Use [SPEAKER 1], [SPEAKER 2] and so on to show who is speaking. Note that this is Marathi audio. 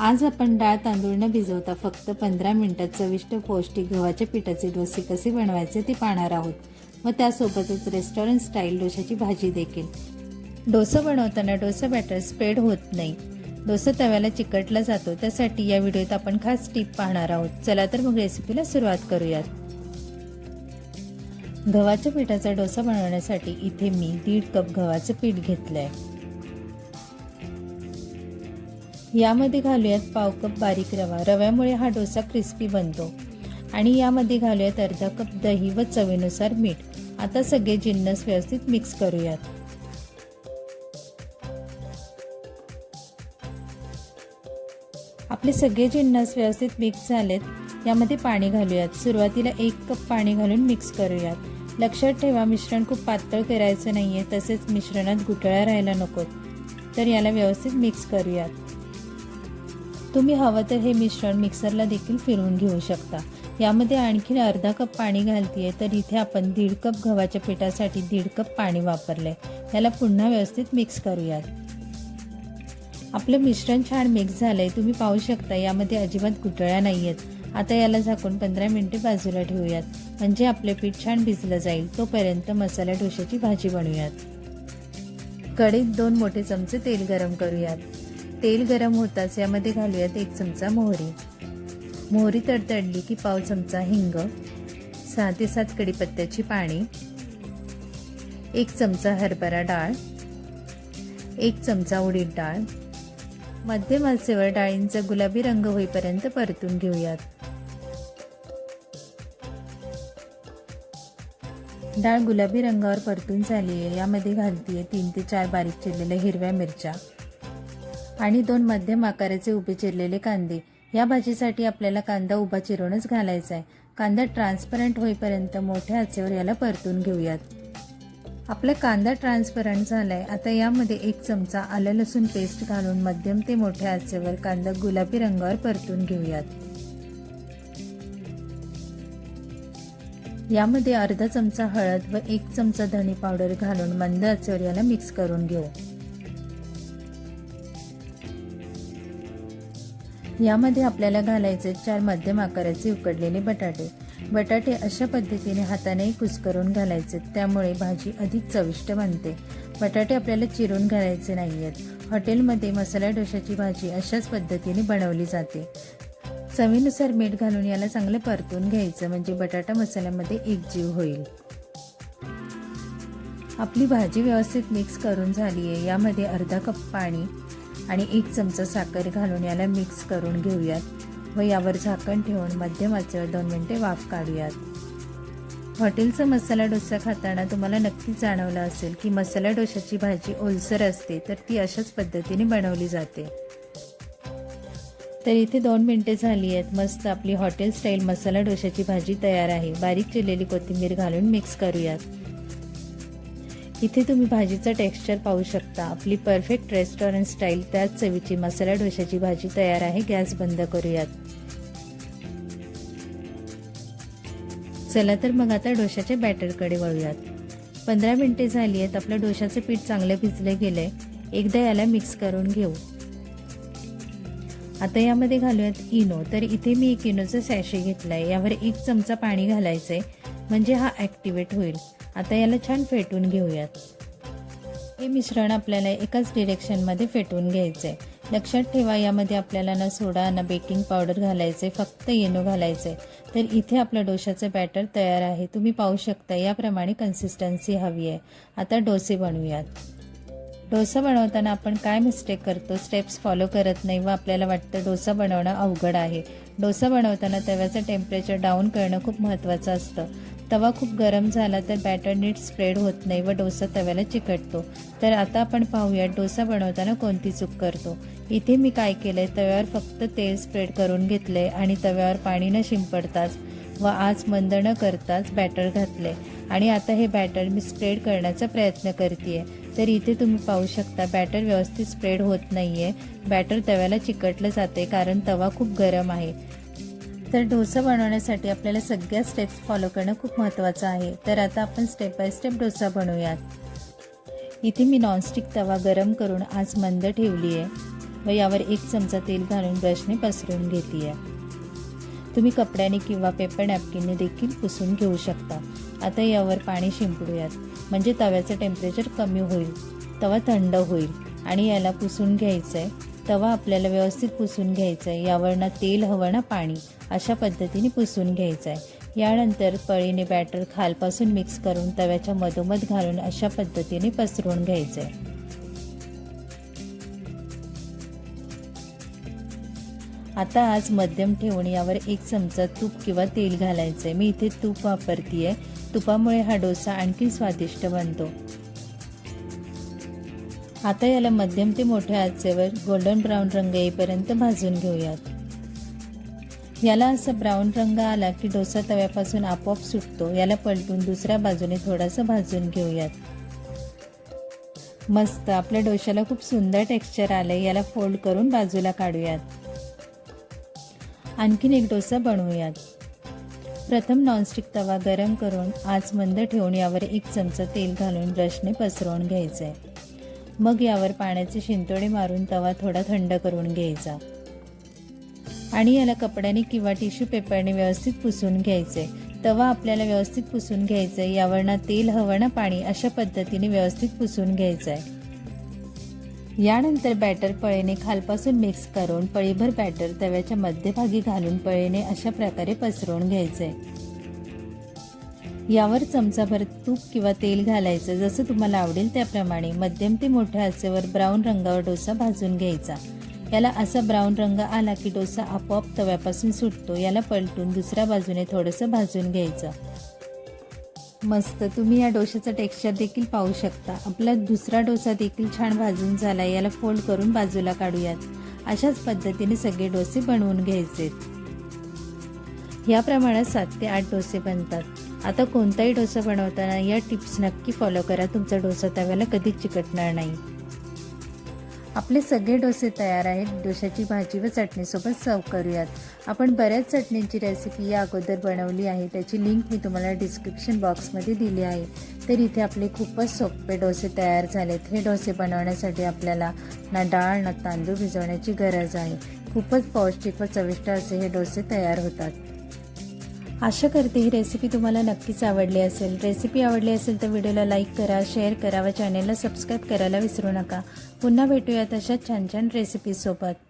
[SPEAKER 1] आज आपण डाळ तांदूळ न भिजवता फक्त पंधरा मिनिटात चविष्ट पौष्टिक गव्हाच्या पिठाचे डोसे कसे बनवायचे ते पाहणार आहोत. व त्यासोबतच रेस्टॉरंट स्टाईल डोशाची भाजी देखील. डोसा बनवताना डोसा बॅटर स्प्रेड होत नाही. डोसा तव्याला चिकटला जातो त्यासाठी या व्हिडिओत आपण खास टीप पाहणार आहोत. चला तर मग रेसिपीला सुरुवात करूयात. गव्हाच्या पिठाचा डोसा बनवण्यासाठी इथे मी दीड कप गव्हाचं पीठ घेतलं आहे यामध्ये घालूयात पाव कप बारीक रवा. रव्यामुळे हा डोसा क्रिस्पी बनतो. आणि यामध्ये घालूयात अर्धा कप दही व चवीनुसार मीठ. आता सगळे जिन्नस व्यवस्थित मिक्स करूयात. आपले सगळे जिन्नस व्यवस्थित मिक्स झालेत. यामध्ये पाणी घालूयात. सुरुवातीला एक कप पाणी घालून मिक्स करूयात. लक्षात ठेवा मिश्रण खूप पातळ करायचं नाहीये. तसेच मिश्रणात गुठळ्या राहायला नकोत. तर याला व्यवस्थित मिक्स करूयात. तुम्ही हवं तर हे मिश्रण मिक्सरला देखील फिरवून घेऊ शकता. यामध्ये आणखीन अर्धा कप पाणी घालतीये तर इथे आपण दीड कप गव्हाच्या पिठासाठी दीड कप पाणी वापरलं आहे याला पुन्हा व्यवस्थित मिक्स करूयात. आपलं मिश्रण छान मिक्स झालं आहे तुम्ही पाहू शकता यामध्ये अजिबात गुटळ्या नाही आहेत आता याला झाकून पंधरा मिनिटे बाजूला ठेवूयात. म्हणजे आपले पीठ छान भिजलं जाईल तोपर्यंत मसाला डोशाची भाजी बनवूयात. कढईत दोन मोठे चमचे तेल गरम करूयात. तेल गरम होताच यामध्ये घालूयात एक चमचा मोहरी. मोहरी तडतडली की पाव चमचा हिंग सहा ते सात कडीपत्त्याची पाणी एक चमचा हरभरा डाळ एक चमचा उडीद डाळ. मध्यम आचेवर डाळींचा गुलाबी रंग होईपर्यंत परतून घेऊयात. डाळ गुलाबी रंगावर परतून झाली आहे यामध्ये घालतीये तीन ते चार बारीक चिरलेल्या हिरव्या मिरच्या. आणि दोन मध्यम आकाराचे उभे चिरलेले कांदे. या भाजीसाठी आपल्याला कांदा उभा चिरूनच घालायचा आहे कांदा ट्रान्सपरंट होईपर्यंत मोठ्या आचेवर याला परतून घेऊयात. आपला कांदा ट्रान्सपरंट झालाय. आता यामध्ये एक चमचा आलं लसूण पेस्ट घालून मध्यम ते मोठ्या आचेवर कांदा गुलाबी रंगावर परतून घेऊयात. यामध्ये अर्धा चमचा हळद व एक चमचा धणी पावडर घालून मंद आचेवर याला मिक्स करून घेऊ. यामध्ये आपल्याला घालायचे चार मध्यम आकाराचे उकडलेले बटाटे. बटाटे अशा पद्धतीने हाताने कुस्करून घालायचे त्यामुळे भाजी अधिक चविष्ट बनते. बटाटे आपल्याला चिरून घालायचे नाही आहेत हॉटेलमध्ये मसाला डोशाची भाजी अशाच पद्धतीने बनवली जाते. चवीनुसार मीठ घालून याला चांगलं परतून घ्यायचं म्हणजे बटाटा मसाल्यामध्ये एकजीव होईल. आपली भाजी व्यवस्थित मिक्स करून झाली आहे यामध्ये अर्धा कप पाणी आणि एक चमचा साखर घालून याला मिक्स करून घेऊयात. व यावर झाकण ठेवून मध्यम आचेवर दोन मिनिटे वाफ काढूयात. हॉटेलचा मसाला डोसा खाताना तुम्हाला नक्कीच जाणवलं असेल की मसाला डोशाची भाजी ओलसर असते तर ती अशाच पद्धतीने बनवली जाते. तर इथे दोन मिनिटे झाली आहेत. मस्त आपली हॉटेल स्टाईल मसाला डोशाची भाजी तयार आहे. बारीक चिरलेली कोथिंबीर घालून मिक्स करूयात. इथे तुम्ही भाजीचं टेक्स्चर पाहू शकता. आपली परफेक्ट रेस्टॉरंट स्टाईल त्याच चवीची मसाला डोशाची भाजी तयार आहे. गॅस बंद करूयात. चला तर मग आता डोशाच्या बॅटरकडे वळूयात. पंधरा मिनिटे झाली आहेत. आपलं डोशाचं पीठ चांगलं भिजले गेले एकदा याला मिक्स करून घेऊ. आता यामध्ये घालूयात इनो. तर इथे मी एक इनोचं सॅशे आहे यावर एक चमचा पाणी घालायचं आहे म्हणजे हा ॲक्टिवेट होईल. आता याला छान फेटून घेऊयात. हे मिश्रण आपल्याला एकाच डिरेक्शनमध्ये फेटून घ्यायचं आहे लक्षात ठेवा यामध्ये आपल्याला ना सोडा ना बेकिंग पावडर घालायचं आहे फक्त येनो घालायचं आहे तर इथे आपलं डोशाचं बॅटर तयार आहे. तुम्ही पाहू शकता याप्रमाणे कन्सिस्टन्सी हवी आहे. आता डोसे बनवूयात. डोसा बनवताना आपण काय मिस्टेक करतो स्टेप्स फॉलो करत नाही व आपल्याला वाटतं डोसा बनवणं अवघड आहे. डोसा बनवताना तव्याचं टेम्परेचर डाऊन करणं खूप महत्त्वाचं असतं. तवा खूप गरम झाला तर बॅटर नीट स्प्रेड होत नाही व डोसा तव्याला चिकटतो. तर आता आपण पाहूया डोसा बनवताना कोणती चूक करतो. इथे मी काय केलं आहे तव्यावर फक्त तेल स्प्रेड करून घेतले आणि तव्यावर पाणी न शिंपडताच व आज मंद न करताच बॅटर घातले आणि आता हे बॅटर मी स्प्रेड करण्याचा प्रयत्न करते तर इथे तुम्ही पाहू शकता बॅटर व्यवस्थित स्प्रेड होत नाही आहे बॅटर तव्याला चिकटलं जाते कारण तवा खूप गरम आहे. तर डोसा बनवण्यासाठी आपल्याला सगळ्या स्टेप्स फॉलो करणं खूप महत्त्वाचं आहे. तर आता आपण स्टेप बाय स्टेप डोसा बनवूयात. इथे मी नॉनस्टिक तवा गरम करून आज मंद ठेवली आहे. व यावर एक चमचा तेल घालून ब्रशने पसरून घेते तुम्ही कपड्याने किंवा पेपर नॅपकिनने देखील पुसून घेऊ शकता. आता यावर पाणी शिंपडूयात. म्हणजे तव्याचं टेम्परेचर कमी होईल. तवा थंड होईल. आणि याला पुसून घ्यायचं आहे तवा आपल्याला व्यवस्थित पुसून घ्यायचा आहे. यावर ना तेल हवं ना पाणी अशा पद्धतीने पुसून घ्यायचं आहे. यानंतर पळीने बॅटर खालपासून मिक्स करून तव्याच्या मधोमध घालून अशा पद्धतीने पसरवून घ्यायचं आहे. आता आज मध्यम ठेवून यावर एक चमचा तूप किंवा तेल घालायचं आहे. मी इथे तूप वापरते तुपामुळे हा डोसा आणखी स्वादिष्ट बनतो. आता याला मध्यम ते मोठ्या आचेवर गोल्डन ब्राऊन रंग येईपर्यंत भाजून घेऊयात. याला असा ब्राऊन रंग आला की डोसा तव्यापासून आपोआप सुटतो. याला पलटून दुसऱ्या बाजूने थोडासा भाजून घेऊयात. मस्त आपल्या डोशाला खूप सुंदर टेक्स्चर आलंय. याला फोल्ड करून बाजूला काढूयात. आणखीन एक डोसा बनवूयात. प्रथम नॉनस्टिक तवा गरम करून आज मंद ठेवून यावर एक चमचा तेल घालून ब्रशने पसरवून घ्यायचं आहे मग यावर पाण्याचे शिंतोडे मारून तवा थोडा थंड करून घ्यायचा. आणि याला कपड्याने किंवा टिश्यू पेपरने व्यवस्थित पुसून घ्यायचे. तवा आपल्याला व्यवस्थित पुसून घ्यायचं. आहे यावर ना तेल हवं ना पाणी अशा पद्धतीने व्यवस्थित पुसून घ्यायचं. आहे यानंतर बॅटर पळेने खालपासून मिक्स करून पळीभर बॅटर तव्याच्या मध्यभागी घालून पळेने अशा प्रकारे पसरवून घ्यायचे. यावर चमचाभर तूप किंवा तेल घालायचं. जसं तुम्हाला आवडेल त्याप्रमाणे मध्यम ते मोठ्या आचेवर ब्राऊन रंगावर डोसा भाजून घ्यायचा. याला असा ब्राऊन रंग आला की डोसा आपोआप तव्यापासून सुटतो. याला पलटून दुसऱ्या बाजूने थोडंसं भाजून घ्यायचं. मस्त. तुम्ही या डोशाचं टेक्स्चर देखील पाहू शकता. आपला दुसरा डोसा देखील छान भाजून झाला याला फोल्ड करून बाजूला काढूयात. अशाच पद्धतीने सगळे डोसे बनवून घ्यायचे. या प्रमाणात सात ते आठ डोसे बनतात. आता कोणताही डोसा बनवताना या टिप्स नक्की फॉलो करा. तुमचा डोसा तव्याला कधीच चिकटणार नाही. आपले सगळे डोसे तयार आहेत. डोशाची भाजी व चटणीसोबत सर्व करूयात. आपण बऱ्याच चटणींची रेसिपी या अगोदर बनवली आहे. त्याची लिंक मी तुम्हाला डिस्क्रिप्शन बॉक्समध्ये दिली आहे. तर इथे आपले खूपच सोपे डोसे तयार झालेत. हे डोसे बनवण्यासाठी आपल्याला ना डाळ ना तांदूळ भिजवण्याची गरज आहे. खूपच पौष्टिक व चविष्ट असे हे डोसे तयार होतात. आशा करते ही रेसिपी तुम्हाला नक्कीच आवडली असेल. रेसिपी आवडली असेल तर व्हिडिओला लाईक करा शेअर करा व चॅनेलला सबस्क्राईब करायला विसरू नका. पुन्हा भेटूया तशा छान छान रेसिपीसोबत